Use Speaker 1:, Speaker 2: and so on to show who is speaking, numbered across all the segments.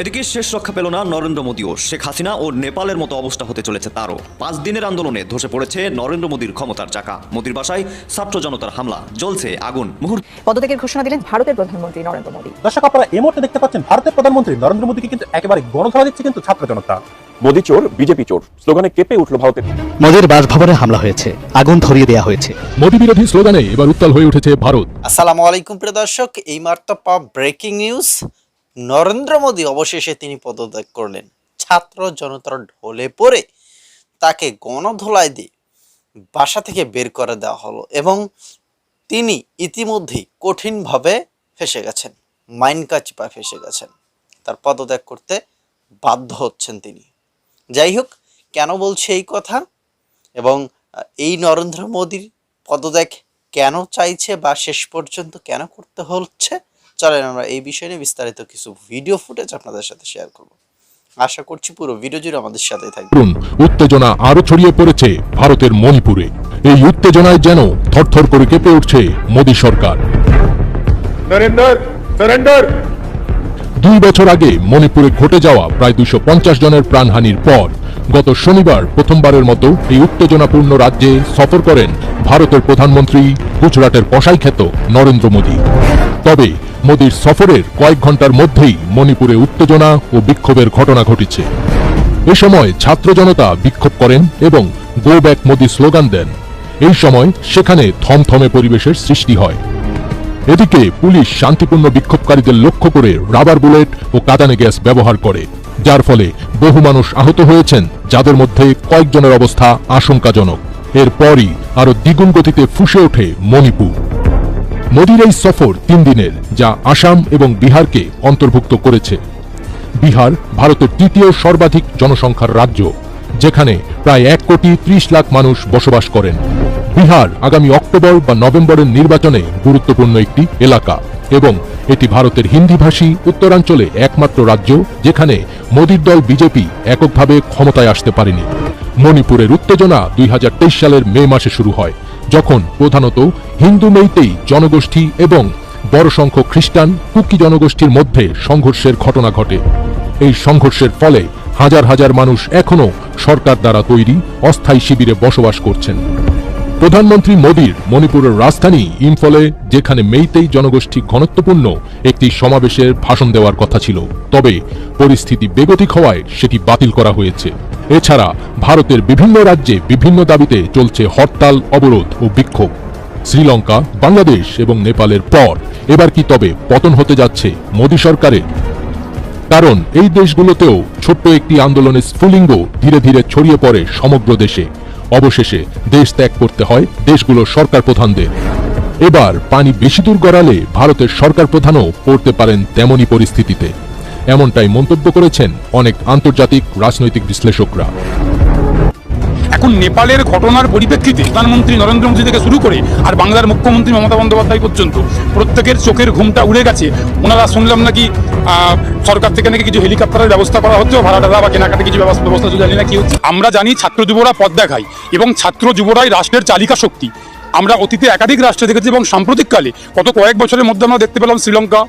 Speaker 1: এদিকে শেষ রক্ষা পেল না নরেন্দ্র মোদীও। শেখ হাসিনা ও নেপালের মতো অবস্থা হতে চলেছে তারও। পাঁচ দিনের আন্দোলনে ধসে পড়েছে নরেন্দ্র মোদীর ক্ষমতার চাকা। মোদীর বাসায় ছাত্র জনতার হামলা। জ্বলছে আগুন। মুহূর্ত
Speaker 2: পদত্যাগের ঘোষণা দিলেন ভারতের প্রধানমন্ত্রী নরেন্দ্র মোদী।
Speaker 3: দর্শক আপনারা এই মুহূর্তে দেখতে পাচ্ছেন ভারতের প্রধানমন্ত্রী নরেন্দ্র মোদীকে কিন্তু একেবারে গণধরা দিচ্ছে কিন্তু ছাত্র জনতা।
Speaker 4: মোদী চোর বিজেপি চোর। স্লোগানে কেঁপে উঠল ভারতের
Speaker 5: মোদীর বাসভবনে হামলা হয়েছে। আগুন ধরিয়ে দেওয়া হয়েছে।
Speaker 6: মোদী বিরোধী স্লোগানে এবার উত্তাল হয়ে উঠেছে ভারত।
Speaker 7: আসসালামু আলাইকুম প্রিয় দর্শক। এই মাত্র পাওয়া ব্রেকিং নিউজ নরেন্দ্র মোদী অবশেষে তিনি পদত্যাগ করলেন। ছাত্র জনতার ঢলে পড়ে তাকে গণধোলায় দিয়ে বাসা থেকে বের করে দেওয়া হলো এবং তিনি ইতিমধ্যেই কঠিনভাবে ফেসে গেছেন, মাইনকা চিপা ফেসে গেছেন। তার পদত্যাগ করতে বাধ্য হচ্ছেন তিনি। যাই হোক, কেন বলছে এই কথা? এবং এই নরেন্দ্র মোদীর পদত্যাগ কেন চাইছে বা শেষ পর্যন্ত কেন করতে হচ্ছে? চলেন আমরা এই বিষয়ে নিয়ে বিস্তারিত কিছু ভিডিও ফুটেজ আপনাদের সাথে শেয়ার করব। আশা করছি পুরো ভিডিও জুড়ে আমাদের সাথেই থাকবে
Speaker 6: করুন উত্তেজনা আরও ছড়িয়ে পড়েছে ভারতের মণিপুরে। এই উত্তেজনায় যেন থরথর করে কেঁপে উঠছে মোদী সরকার। দুই বছর আগে মণিপুরে ঘটে যাওয়া প্রায় দুইশো পঞ্চাশ জনের প্রাণহানির পর গত শনিবার প্রথমবারের মতো এই উত্তেজনাপূর্ণ রাজ্যে সফর করেন ভারতের প্রধানমন্ত্রী গুজরাটের খ্যাত নরেন্দ্র মোদী। তবে মোদীর সফরের কয়েক ঘণ্টার মধ্যেই মণিপুরে উত্তেজনা ও বিক্ষোভের ঘটনা ঘটেছে। এ সময় ছাত্র জনতা বিক্ষোভ করেন এবং গো ব্যাক মোদী স্লোগান দেন। এই সময় সেখানে থমথমে পরিবেশের সৃষ্টি হয়। এদিকে পুলিশ শান্তিপূর্ণ বিক্ষোভকারীদের লক্ষ্য করে রাবার বুলেট ও কাদানে গ্যাস ব্যবহার করে, যার ফলে বহু মানুষ আহত হয়েছেন, যাদের মধ্যে কয়েকজনের অবস্থা আশঙ্কাজনক। এরপরই আরও দ্বিগুণ গতিতে ফুসে ওঠে মণিপুর। মোদীর এই সফর তিন দিনের, যা আসাম এবং বিহারকে অন্তর্ভুক্ত করেছে। বিহার ভারতের তৃতীয় সর্বাধিক জনসংখ্যার রাজ্য, যেখানে প্রায় এক কোটি ত্রিশ লাখ মানুষ বসবাস করেন। বিহার আগামী অক্টোবর বা নভেম্বরের নির্বাচনে গুরুত্বপূর্ণ একটি এলাকা এবং এটি ভারতের হিন্দিভাষী উত্তরাঞ্চলে একমাত্র রাজ্য, যেখানে মোদীর দল বিজেপি এককভাবে ক্ষমতায় আসতে পারেনি। মণিপুরের উত্তেজনা দুই হাজার তেইশ সালের মে মাসে শুরু হয়। যখন প্রধানত হিন্দু মেইতেই জনগোষ্ঠী এবং বড় সংখ্যক খ্রিস্টান কুকি জনগোষ্ঠীর মধ্যে সংঘর্ষের ঘটনা ঘটে। এই সংঘর্ষের ফলে হাজার হাজার মানুষ এখনও সরকার দ্বারা তৈরি অস্থায়ী শিবিরে বসবাস করছেন। প্রধানমন্ত্রী মোদীর মণিপুরের রাজধানী ইম্ফলে, যেখানে মেইতেই জনগোষ্ঠী ঘনত্বপূর্ণ, একটি সমাবেশের ভাষণ দেওয়ার কথা ছিল। তবে পরিস্থিতি বেগতিক হওয়ায় সেটি বাতিল করা হয়েছে। এছাড়া ভারতের বিভিন্ন রাজ্যে বিভিন্ন দাবিতে চলছে হরতাল, অবরোধ ও বিক্ষোভ। শ্রীলঙ্কা, বাংলাদেশ এবং নেপালের পর এবার কি তবে পতন হতে যাচ্ছে মোদী সরকারের? কারণ এই দেশগুলোতেও ছোট্ট একটি আন্দোলনের স্ফুলিঙ্গ ধীরে ধীরে ছড়িয়ে পড়ে সমগ্র দেশে। অবশেষে দেশ ত্যাগ করতে হয় দেশগুলোর সরকার প্রধানদের। এবার পানি বেশি দূর গড়ালে ভারতের সরকার প্রধানও পড়তে পারেন তেমনই পরিস্থিতিতে। এমনটাই মন্তব্য করেছেন অনেক আন্তর্জাতিক রাজনৈতিক বিশ্লেষকরা।
Speaker 8: এখন নেপালের ঘটনার পরিপ্রেক্ষিতে প্রধানমন্ত্রী নরেন্দ্র মোদী থেকে শুরু করে আর বাংলার মুখ্যমন্ত্রী মমতা বন্দ্যোপাধ্যায় পর্যন্ত প্রত্যেকের চোখের ঘুমটা উড়ে গেছে। ওনারা শুনলাম নাকি সরকার থেকে নাকি কিছু হেলিকপ্টারের ব্যবস্থা করা হচ্ছে ভাড়া টাড়া বা কেনাকাটা কিছু ব্যবস্থা জানি না কি হচ্ছে। আমরা জানি ছাত্র যুবরা পথ দেখায় এবং ছাত্র যুবরাই রাষ্ট্রের চালিকা শক্তি। আমরা অতীতে একাধিক রাষ্ট্রে দেখেছি এবং সাম্প্রতিককালে গত কয়েক বছরের মধ্যে আমরা দেখতে পেলাম শ্রীলঙ্কা,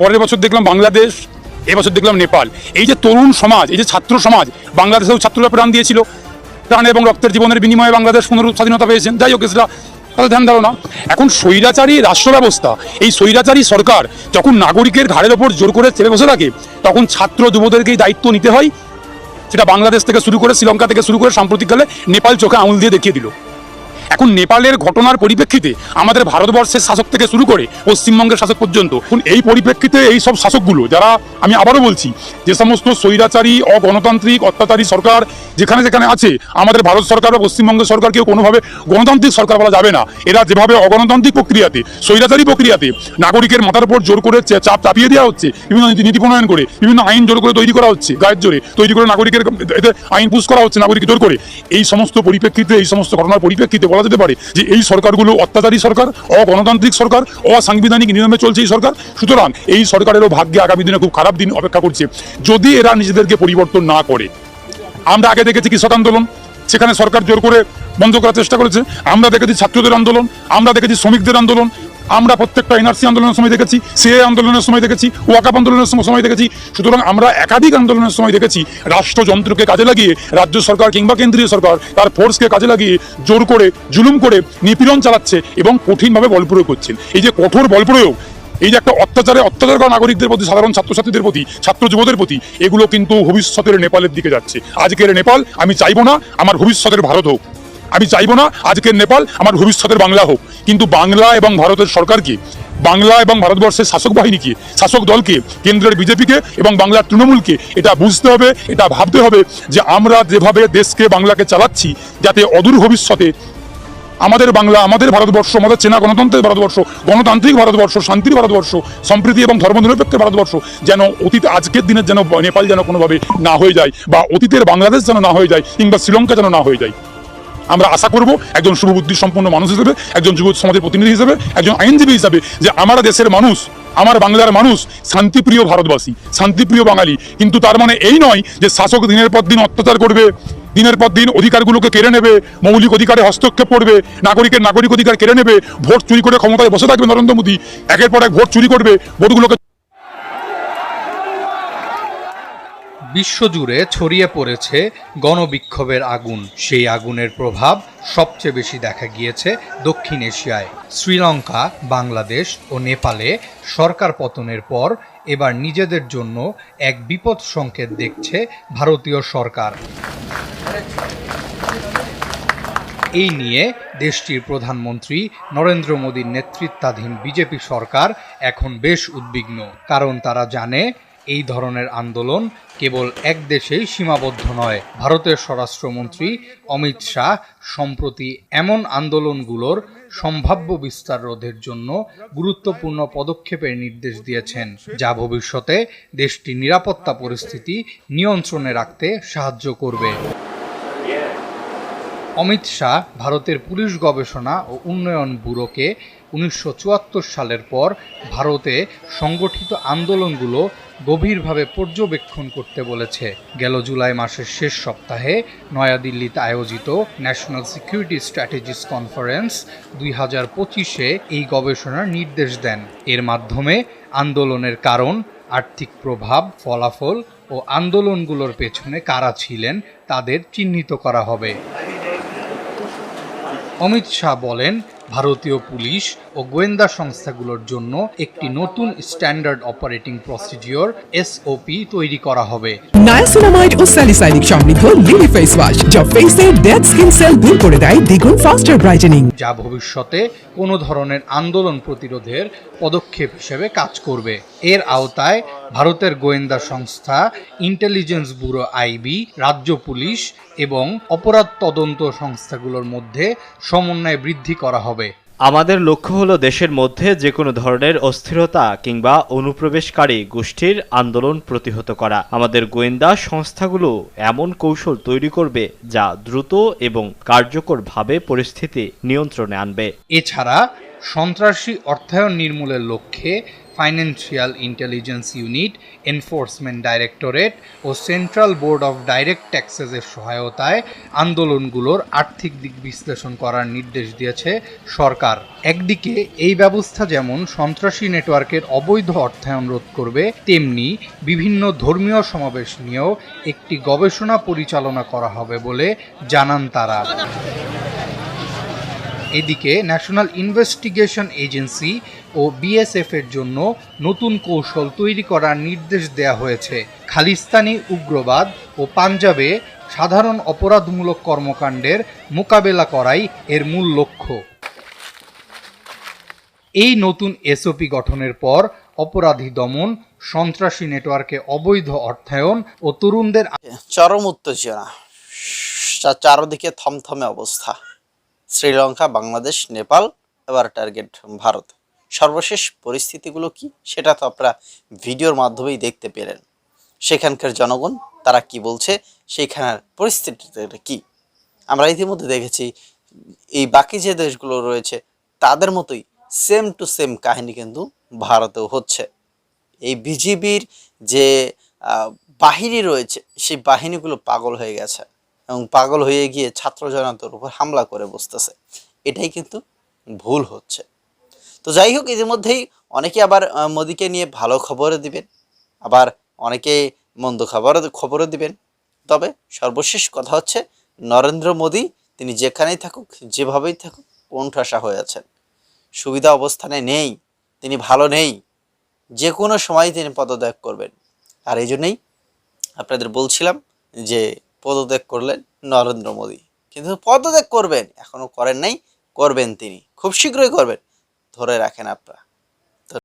Speaker 8: পরের বছর দেখলাম বাংলাদেশ, এবছর দেখলাম নেপাল। এই যে তরুণ সমাজ, এই যে ছাত্র সমাজ, বাংলাদেশেও ছাত্ররা প্রাণ দিয়েছিল। প্রাণ এবং রক্তের জীবনের বিনিময়ে বাংলাদেশ পুনরু স্বাধীনতা পেয়েছেন যাই হোক সেটা তাদের ধ্যান ধারণা। এখন স্বৈরাচারী রাষ্ট্র ব্যবস্থা এই স্বৈরাচারী সরকার যখন নাগরিকের ঘাড়ের ওপর জোর করে চেপে বসে থাকে, তখন ছাত্র যুবদেরকেই দায়িত্ব নিতে হয়। সেটা বাংলাদেশ থেকে শুরু করে শ্রীলঙ্কা থেকে শুরু করে সাম্প্রতিককালে নেপাল চোখে আঙুল দিয়ে দেখিয়ে দিল। এখন নেপালের ঘটনার পরিপ্রেক্ষিতে আমাদের ভারতবর্ষের শাসক থেকে শুরু করে পশ্চিমবঙ্গের শাসক পর্যন্ত এই পরিপ্রেক্ষিতে এই সব শাসকগুলো, যারা আমি আবারও বলছি, যে সমস্ত স্বৈরাচারী, অগণতান্ত্রিক, অত্যাচারী সরকার যেখানে যেখানে আছে, আমাদের ভারত সরকার বা পশ্চিমবঙ্গের সরকারকেও কোনোভাবে গণতান্ত্রিক সরকার বলা যাবে না। এরা যেভাবে অগণতান্ত্রিক প্রক্রিয়াতে, স্বৈরাচারী প্রক্রিয়াতে নাগরিকের মাথার উপর জোর করে চাপ চাপিয়ে দেওয়া হচ্ছে, বিভিন্ন নীতি নীতি প্রণয়ন করে, বিভিন্ন আইন জোর করে তৈরি করা হচ্ছে, গায়ের জোরে তৈরি করে নাগরিকের এতে আইন পুশ করা হচ্ছে নাগরিক জোর করে। এই সমস্ত পরিপ্রেক্ষিতে, এই সমস্ত ঘটনার পরিপ্রেক্ষিতে বলা যেতে পারে যে এই সরকারগুলো অত্যাচারী সরকার, অগণতান্ত্রিক সরকার, অসাংবিধানিক নিয়মে চলছে এই সরকার। সুতরাং এই সরকারেরও ভাগ্যে আগামী দিনে খুব খারাপ দিন অপেক্ষা করছে। যদি এরা নিজেদেরকে পরিবর্তন না করে, আমরা আগে দেখেছি কৃষক আন্দোলন, সেখানে সরকার জোর করে বন্ধ করার চেষ্টা করেছে। আমরা দেখেছি ছাত্রদের আন্দোলন, আমরা দেখেছি শ্রমিকদের আন্দোলন আমরা প্রত্যেকটা এনআরসি আন্দোলনের সময় দেখেছি, সিএ আন্দোলনের সময় দেখেছি, ওয়াকাপ আন্দোলনের সময় দেখেছি। সুতরাং আমরা একাধিক আন্দোলনের সময় দেখেছি, রাষ্ট্রযন্ত্রকে কাজে লাগিয়ে, রাজ্য সরকার কিংবা কেন্দ্রীয় সরকার তার ফোর্সকে কাজে লাগিয়ে জোর করে, জুলুম করে নিপীড়ন চালাচ্ছে এবং কঠিনভাবে বল প্রয়োগ করছেন। এই যে কঠোর বল প্রয়োগ, এই যে একটা অত্যাচারে অত্যাচার করা নাগরিকদের প্রতি, সাধারণ ছাত্রছাত্রীদের প্রতি, ছাত্র যুবদের প্রতি, এগুলো কিন্তু ভবিষ্যতের নেপালের দিকে যাচ্ছে। আজকের নেপাল, আমি চাইব না, আমার ভবিষ্যতের ভারত হোক। আমি চাইব না আজকের নেপাল আমার ভবিষ্যতের বাংলা হোক। কিন্তু বাংলা এবং ভারতের সরকারকে বাংলা এবং ভারতবর্ষের শাসক বাহিনীকে শাসক দলকে কেন্দ্রের বিজেপিকে এবং বাংলার তৃণমূলকে এটা বুঝতে হবে, এটা ভাবতে হবে যে আমরা যেভাবে দেশকে বাংলাকে চালাচ্ছি, যাতে অদূর ভবিষ্যতে আমাদের বাংলা, আমাদের ভারতবর্ষ, আমাদের চেনা গণতন্ত্রের ভারতবর্ষ, গণতান্ত্রিক ভারতবর্ষ, শান্তির ভারতবর্ষ, সম্প্রীতি এবং ধর্মনিরপেক্ষ ভারতবর্ষ যেন অতীত, আজকের দিনের যেন নেপাল যেন কোনোভাবে না হয়ে যায় বা অতীতের বাংলাদেশ যেন না হয়ে যায় কিংবা শ্রীলঙ্কা যেন না হয়ে যায়। আমরা আশা করব একজন শুভবুদ্ধি সম্পন্ন মানুষ হিসেবে, একজন যুব সমাজের প্রতিনিধি হিসেবে, একজন আইনজীবী হিসেবে যে আমার দেশের মানুষ, আমার বাংলার মানুষ শান্তিপ্রিয় ভারতবাসী, শান্তিপ্রিয় বাঙালি। কিন্তু তার মানে এই নয় যে শাসক দিনের পর দিন অত্যাচার করবে, দিনের পর দিন অধিকারগুলোকে কেড়ে নেবে, মৌলিক অধিকারে হস্তক্ষেপ করবে, নাগরিকের নাগরিক অধিকার কেড়ে নেবে, ভোট চুরি করে ক্ষমতায় বসে থাকবে নরেন্দ্র মোদী, একের পর এক ভোট চুরি করবে, ভোটগুলোকে
Speaker 9: বিশ্বজুড়ে ছড়িয়ে পড়েছে গণবিক্ষোভের আগুন। সেই আগুনের প্রভাব সবচেয়ে বেশি দেখা গিয়েছে দক্ষিণ এশিয়ায়। শ্রীলঙ্কা, বাংলাদেশ ও নেপালে সরকার পতনের পর এবার নিজেদের জন্য এক বিপদ সংকেত দেখছে ভারতীয় সরকার। এই নিয়ে দেশটির প্রধানমন্ত্রী নরেন্দ্র মোদীর নেতৃত্বাধীন বিজেপি সরকার এখন বেশ উদ্বিগ্ন, কারণ তারা জানে এই ধরনের আন্দোলন কেবল এক দেশেই সীমাবদ্ধ নয়। ভারতের স্বরাষ্ট্রমন্ত্রী অমিত শাহ সম্প্রতি এমন আন্দোলনগুলোর সম্ভাব্য বিস্তার রোধের জন্য গুরুত্বপূর্ণ পদক্ষেপের নির্দেশ দিয়েছেন। যা ভবিষ্যতে দেশটির নিরাপত্তা পরিস্থিতি নিয়ন্ত্রণে রাখতে সাহায্য করবে। অমিত শাহ ভারতের পুলিশ গবেষণা ও উন্নয়ন ব্যুরোকে উনিশশো চুয়াত্তর সালের পর ভারতে সংগঠিত আন্দোলনগুলো গভীরভাবে পর্যবেক্ষণ করতে বলেছে। গেল জুলাই মাসের শেষ সপ্তাহে নয়াদিল্লিতে আয়োজিত ন্যাশনাল সিকিউরিটি স্ট্র্যাটেজিস কনফারেন্স দুই হাজার পঁচিশে এই গবেষণার নির্দেশ দেন। এর মাধ্যমে আন্দোলনের কারণ, আর্থিক প্রভাব, ফলাফল ও আন্দোলনগুলোর পেছনে কারা ছিলেন তাদের চিহ্নিত করা হবে। অমিত শাহ বলেন ভারতীয় পুলিশ ও গোয়েন্দা সংস্থাগুলোর জন্য একটি নতুন স্ট্যান্ডার্ড অপারেটিং প্রসিডিওর এসওপি তৈরি করা হবে।
Speaker 10: নায়াসিনামাইড ও স্যালিসাইনিক সমৃদ্ধ লিলি ফেস ওয়াশ যা ফেসের ডেড স্কিন সেল দূর করে দেয় দ্বিগুণ ফাস্টার ব্রাইটেনিং
Speaker 9: যা ভবিষ্যতে কোনো ধরনের আন্দোলন প্রতিরোধের পদক্ষেপ হিসেবে কাজ করবে। এর আওতায় ভারতের গোয়েন্দা সংস্থা ইন্টেলিজেন্স ব্যুরো আইবি রাজ্য পুলিশ এবং অপরাধ তদন্ত সংস্থাগুলোর মধ্যে সমন্বয় বৃদ্ধি করা হবে।
Speaker 11: আমাদের লক্ষ্য হল দেশের মধ্যে যে কোনো ধরনের অস্থিরতা কিংবা অনুপ্রবেশকারী গোষ্ঠীর আন্দোলন প্রতিহত করা। আমাদের গোয়েন্দা সংস্থাগুলো এমন কৌশল তৈরি করবে যা দ্রুত এবং কার্যকরভাবে পরিস্থিতি নিয়ন্ত্রণে আনবে।
Speaker 9: এছাড়া সন্ত্রাসী অর্থায়ন নির্মূলের লক্ষ্যে financial intelligence unit enforcement directorate O central board of direct ট্যাক্সেসের সহায়তায় আন্দোলনগুলোর আর্থিক দিক বিশ্লেষণ করার নির্দেশ দিয়েছে সরকার। একদিকে এই ব্যবস্থা যেমন সন্ত্রাসী নেটওয়ার্কের অবৈধ অর্থায়ন রোধ করবে, তেমনি বিভিন্ন ধর্মীয় সমাবেশ নিয়েও একটি গবেষণা পরিচালনা করা হবে বলে জানান তারা। এদিকে ন্যাশনাল ইনভেস্টিগেশন এজেন্সি ও বিএসএফ এর জন্য নতুন কৌশল তৈরি করার নির্দেশ দেওয়া হয়েছে। খালিস্তানি উগ্রবাদ ও পাঞ্জাবে সাধারণ অপরাধমূলক কর্মকাণ্ডের মোকাবেলা করাই এর মূল লক্ষ্য। এই নতুন এসওপি গঠনের পর অপরাধী দমন, সন্ত্রাসী নেটওয়ার্কে অবৈধ অর্থায়ন ও তরুণদের
Speaker 7: চরম উত্তেজনা। চারদিকে থমথমে অবস্থা। শ্রীলঙ্কা, বাংলাদেশ, নেপাল, এবার টার্গেট ভারত। সর্বশেষ পরিস্থিতিগুলো কি সেটা তো আপনারা ভিডিওর মাধ্যমেই দেখতে পেলেন। সেখানকার জনগণ, তারা কি বলছে, সেখানের পরিস্থিতিটা কি? আমরা ইতিমধ্যে দেখেছি, এই বাকি যে দেশগুলো রয়েছে, তাদের মতোই সেম টু সেম কাহিনী কিন্তু ভারতেও হচ্ছে। এই বিজিবির যে বাহিনী রয়েছে, সেই বাহিনীগুলো পাগল হয়ে গেছে। এবং পাগল হয়ে গিয়ে ছাত্র জনতার উপর হামলা করে বসতেছে। এটাই কিন্তু ভুল হচ্ছে। তো যাই হোক, ইতিমধ্যেই অনেকে আবার মোদিকে নিয়ে ভালো খবরও দিবেন, আবার অনেকে মন্দ খবরও খবরও দিবেন। তবে সর্বশেষ কথা হচ্ছে, নরেন্দ্র মোদী, তিনি যেখানেই থাকুক, যেভাবেই থাকুক, কোণঠাসা হয়ে আছেন। সুবিধা অবস্থানে নেই, তিনি ভালো নেই যে কোনো সময় তিনি পদত্যাগ করবেন। আর এই জন্যই আপনাদের বলছিলাম যে পদত্যাগ করলেন নরেন্দ্র মোদী। কিন্তু পদত্যাগ করবেন এখনও করেন নাই, করবেন তিনি। খুব শীঘ্রই করবেন, ধরে রাখেন আপনারা।